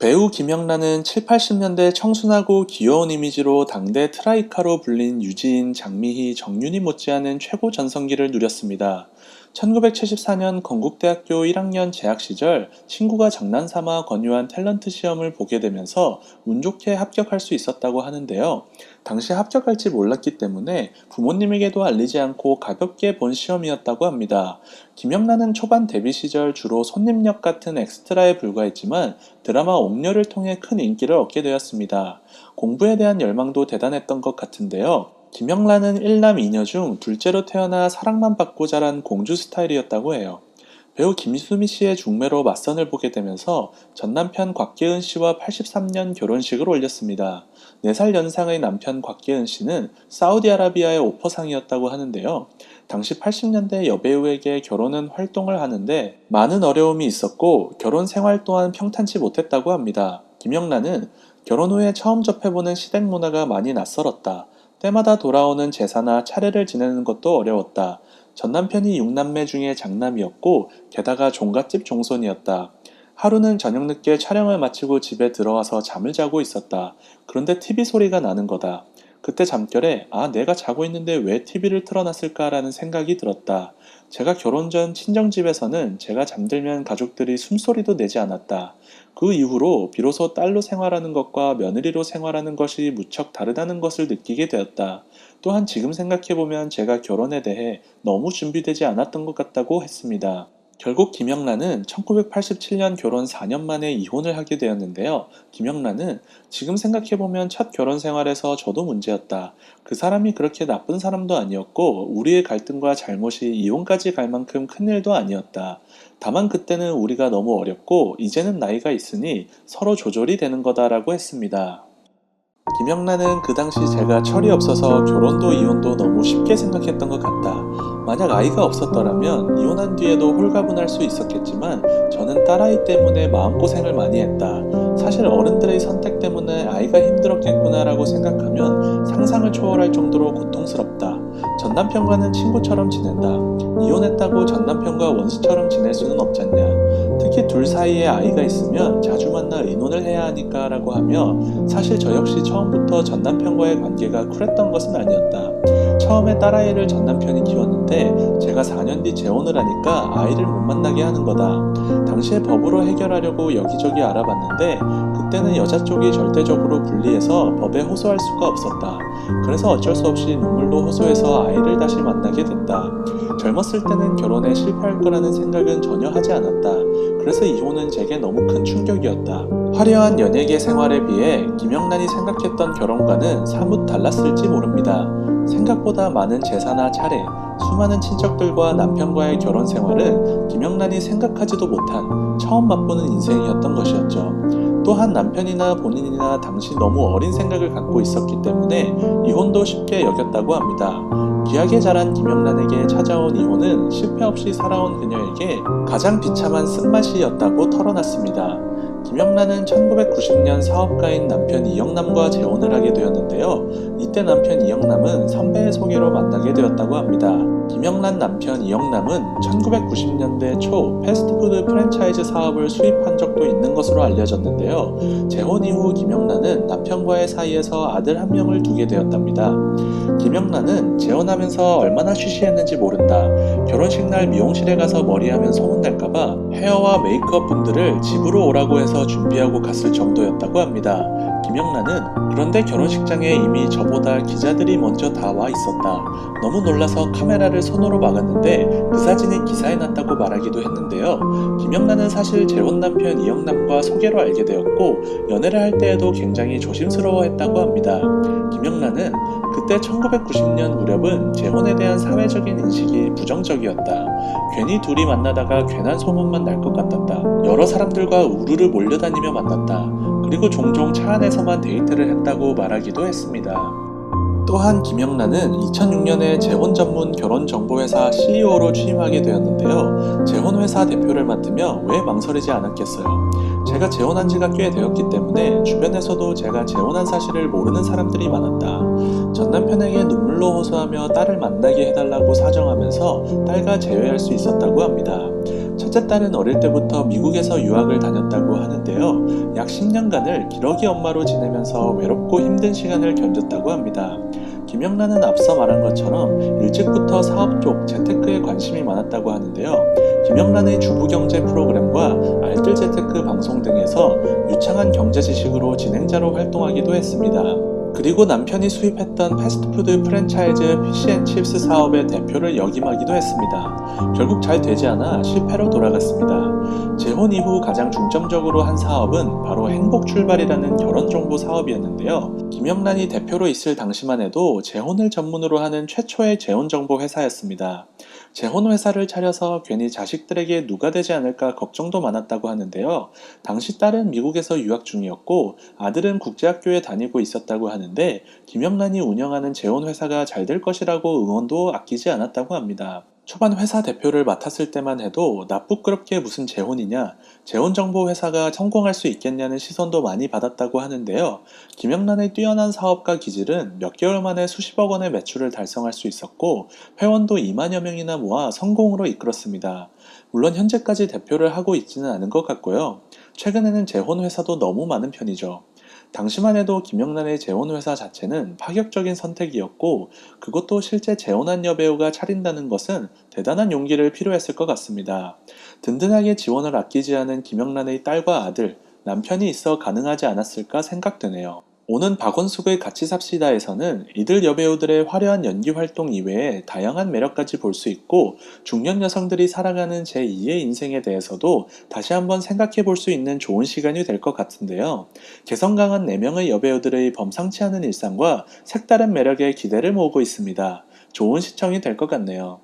배우 김영란은 7, 80년대 청순하고 귀여운 이미지로 당대 트라이카로 불린 유지인, 장미희, 정윤이 못지않은 최고 전성기를 누렸습니다. 1974년 건국대학교 1학년 재학 시절 친구가 장난삼아 권유한 탤런트 시험을 보게 되면서 운 좋게 합격할 수 있었다고 하는데요. 당시 합격할지 몰랐기 때문에 부모님에게도 알리지 않고 가볍게 본 시험이었다고 합니다. 김영란은 초반 데뷔 시절 주로 손님 역 같은 엑스트라에 불과했지만 드라마 옥녀를 통해 큰 인기를 얻게 되었습니다. 공부에 대한 열망도 대단했던 것 같은데요. 김영란은 1남 2녀 중 둘째로 태어나 사랑만 받고 자란 공주 스타일이었다고 해요. 배우 김수미 씨의 중매로 맞선을 보게 되면서 전 남편 곽계은 씨와 83년 결혼식을 올렸습니다. 4살 연상의 남편 곽계은 씨는 사우디아라비아의 오퍼상이었다고 하는데요. 당시 80년대 여배우에게 결혼은 활동을 하는데 많은 어려움이 있었고 결혼 생활 또한 평탄치 못했다고 합니다. 김영란은 결혼 후에 처음 접해보는 시댁 문화가 많이 낯설었다. 때마다 돌아오는 제사나 차례를 지내는 것도 어려웠다. 전 남편이 6남매 중에 장남이었고 게다가 종갓집 종손이었다. 하루는 저녁 늦게 촬영을 마치고 집에 들어와서 잠을 자고 있었다. 그런데 TV 소리가 나는 거다. 그때 잠결에 아 내가 자고 있는데 왜 TV를 틀어놨을까라는 생각이 들었다. 제가 결혼 전 친정집에서는 제가 잠들면 가족들이 숨소리도 내지 않았다. 그 이후로 비로소 딸로 생활하는 것과 며느리로 생활하는 것이 무척 다르다는 것을 느끼게 되었다. 또한 지금 생각해보면 제가 결혼에 대해 너무 준비되지 않았던 것 같다고 했습니다. 결국 김영란은 1987년 결혼 4년 만에 이혼을 하게 되었는데요. 김영란은 지금 생각해보면 첫 결혼 생활에서 저도 문제였다. 그 사람이 그렇게 나쁜 사람도 아니었고 우리의 갈등과 잘못이 이혼까지 갈 만큼 큰 일도 아니었다. 다만 그때는 우리가 너무 어렸고 이제는 나이가 있으니 서로 조절이 되는 거다라고 했습니다. 김영란은 그 당시 제가 철이 없어서 결혼도 이혼도 너무 쉽게 생각했던 것 같다. 만약 아이가 없었더라면 이혼한 뒤에도 홀가분할 수 있었겠지만 저는 딸아이 때문에 마음고생을 많이 했다. 사실 어른들의 선택 때문에 아이가 힘들었겠구나라고 생각하면 상상을 초월할 정도로 고통스럽다. 전 남편과는 친구처럼 지낸다. 이혼했다고 전 남편과 원수처럼 지낼 수는 없잖냐. 특히 둘 사이에 아이가 있으면 자주 만나 의논을 해야 하니까 라고 하며 사실 저 역시 처음부터 전 남편과의 관계가 쿨했던 것은 아니었다. 처음에 딸아이를 전 남편이 키웠는데 제가 4년 뒤 재혼을 하니까 아이를 못 만나게 하는 거다. 당시에 법으로 해결하려고 여기저기 알아봤는데 그때는 여자 쪽이 절대적으로 불리해서 법에 호소할 수가 없었다. 그래서 어쩔 수 없이 눈물로 호소해서 아이를 다시 만나게 됐다. 젊 었을 때는 결혼에 실패할 거라는 생각은 전혀 하지 않았다. 그래서 이혼은 제게 너무 큰 충격이었다. 화려한 연예계 생활에 비해 김영란이 생각했던 결혼과는 사뭇 달랐을지 모릅니다. 생각보다 많은 제사나 차례, 수많은 친척들과 남편과의 결혼 생활은 김영란이 생각하지도 못한 처음 맛보는 인생이었던 것이었죠. 또한 남편이나 본인이나 당시 너무 어린 생각을 갖고 있었기 때문에 이혼도 쉽게 여겼다고 합니다. 귀하게 자란 김영란에게 찾아온 이혼은 실패 없이 살아온 그녀에게 가장 비참한 쓴맛이었다고 털어놨습니다. 김영란은 1990년 사업가인 남편 이영남과 재혼을 하게 되었는데요. 이때 남편 이영남은 선배의 소개로 만나게 되었다고 합니다. 김영란 남편 이영남은 1990년대 초 패스트푸드 프랜차이즈 사업을 수입한 적도 있는 것으로 알려졌는데요. 재혼 이후 김영란은 남편과의 사이에서 아들 한 명을 두게 되었답니다. 김영란은 재혼하면서 얼마나 쉬쉬했는지 모른다. 결혼식 날 미용실에 가서 머리하면 소문날까봐 헤어와 메이크업 분들을 집으로 오라고 해서 준비하고 갔을 정도였다고 합니다. 김영란은 그런데 결혼식장에 이미 저보다 기자들이 먼저 다 와 있었다. 너무 놀라서 카메라를 손으로 막았는데 그 사진이 기사에 났다고 말하기도 했는데요. 김영란은 사실 재혼 남편 이영남과 소개로 알게 되었고 연애를 할 때에도 굉장히 조심스러워했다고 합니다. 김영란은 그때 1990년 무렵은 재혼에 대한 사회적인 인식이 부정적이었다. 괜히 둘이 만나다가 괜한 소문만 날 것 같았다. 여러 사람들과 우르르 몰려다니며 만났다. 그리고 종종 차 안에서만 데이트를 했다고 말하기도 했습니다. 또한 김영란은 2006년에 재혼 전문 결혼 정보회사 CEO로 취임하게 되었는데요. 재혼회사 대표를 맡으며 왜 망설이지 않았겠어요. 제가 재혼한 지가 꽤 되었기 때문에 주변에서도 제가 재혼한 사실을 모르는 사람들이 많았다. 전 남편에게 눈물로 호소하며 딸을 만나게 해달라고 사정하면서 딸과 재회할 수 있었다고 합니다. 첫째 딸은 어릴 때부터 미국에서 유학을 다녔다고 하는데요. 약 10년간을 기러기 엄마로 지내면서 외롭고 힘든 시간을 견뎠다고 합니다. 김영란은 앞서 말한 것처럼 일찍부터 사업 쪽 재테크에 관심이 많았다고 하는데요. 김영란의 주부경제 프로그램과 알뜰 재테크 방송 등에서 유창한 경제 지식으로 진행자로 활동하기도 했습니다. 그리고 남편이 수입했던 패스트푸드 프랜차이즈 피시앤칩스 사업의 대표를 역임하기도 했습니다. 결국 잘 되지 않아 실패로 돌아갔습니다. 재혼 이후 가장 중점적으로 한 사업은 바로 행복 출발이라는 결혼 정보 사업이었는데요. 김영란이 대표로 있을 당시만 해도 재혼을 전문으로 하는 최초의 재혼 정보 회사였습니다. 재혼 회사를 차려서 괜히 자식들에게 누가 되지 않을까 걱정도 많았다고 하는데요. 당시 딸은 미국에서 유학 중이었고 아들은 국제학교에 다니고 있었다고 하는데 김영란이 운영하는 재혼 회사가 잘 될 것이라고 응원도 아끼지 않았다고 합니다. 초반 회사 대표를 맡았을 때만 해도 나 부끄럽게 무슨 재혼이냐, 재혼 정보 회사가 성공할 수 있겠냐는 시선도 많이 받았다고 하는데요. 김영란의 뛰어난 사업가 기질은 몇 개월 만에 수십억 원의 매출을 달성할 수 있었고 회원도 2만여 명이나 모아 성공으로 이끌었습니다. 물론 현재까지 대표를 하고 있지는 않은 것 같고요. 최근에는 재혼 회사도 너무 많은 편이죠. 당시만 해도 김영란의 재혼 회사 자체는 파격적인 선택이었고 그것도 실제 재혼한 여배우가 차린다는 것은 대단한 용기를 필요했을 것 같습니다. 든든하게 지원을 아끼지 않은 김영란의 딸과 아들, 남편이 있어 가능하지 않았을까 생각되네요. 오는 박원숙의 같이 삽시다에서는 이들 여배우들의 화려한 연기 활동 이외에 다양한 매력까지 볼 수 있고 중년 여성들이 살아가는 제2의 인생에 대해서도 다시 한번 생각해 볼 수 있는 좋은 시간이 될 것 같은데요. 개성 강한 4명의 여배우들의 범상치 않은 일상과 색다른 매력에 기대를 모으고 있습니다. 좋은 시청이 될 것 같네요.